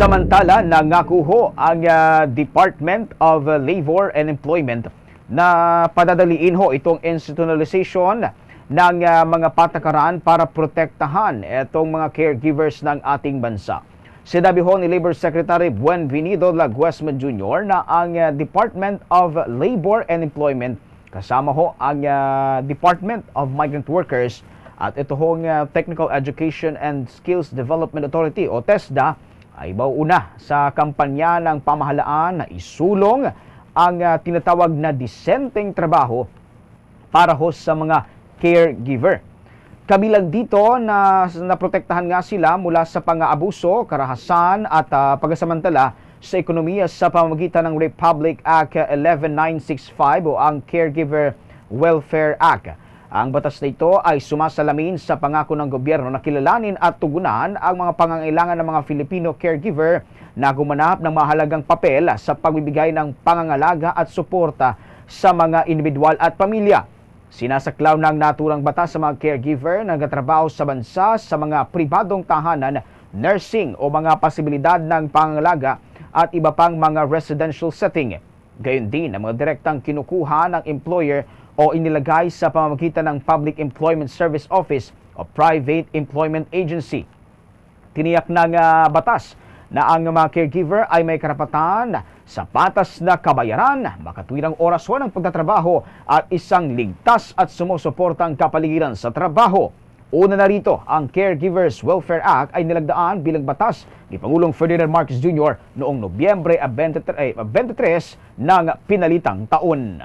Samantala, nangakuho ang ah, Department of Labor and Employment na padadaliin ho itong institutionalization ng ah, mga patakaran para protektahan itong mga caregivers ng ating bansa. Sinabi ho ni Labor Secretary Buenvenido Laguesman Jr. na ang ah, Department of Labor and Employment kasama ho ang ah, Department of Migrant Workers at ito hong ah, Technical Education and Skills Development Authority o TESDA ay mauuna sa kampanya ng pamahalaan na isulong ang ah, tinatawag na disenteng trabaho para ho sa mga caregiver. Kabilang dito na naprotektahan nga sila mula sa pang-aabuso, karahasan at ah, pagkasamantala sa ekonomiya sa pamamagitan ng Republic Act 11965 o ang Caregiver Welfare Act. Ang batas na ito ay sumasalamin sa pangako ng gobyerno na kilalanin at tugunan ang mga pangangailangan ng mga Filipino caregiver na gumanap ng mahalagang papel sa pagbibigay ng pangangalaga at suporta sa mga individual at pamilya. Sinasaklaw ng naturang batas sa mga caregiver na nagtatrabaho sa bansa sa mga pribadong tahanan, nursing o mga posibilidad ng pangangalaga at iba pang mga residential setting. Gayon din ang mga direktang kinukuha ng employer o inilagay sa pamamagitan ng Public Employment Service Office o Private Employment Agency. Tiniyak ng ah, batas na ang mga caregiver ay may karapatan sa patas na kabayaran, makatwirang oras ng pagtatrabaho at isang ligtas at sumusuportang kapaligiran sa trabaho. Una na rito, ang Caregivers Welfare Act ay nilagdaan bilang batas ni Pangulong Ferdinand Marcos Jr. noong Nobyembre 23, eh, 23 ng pinalitang taon.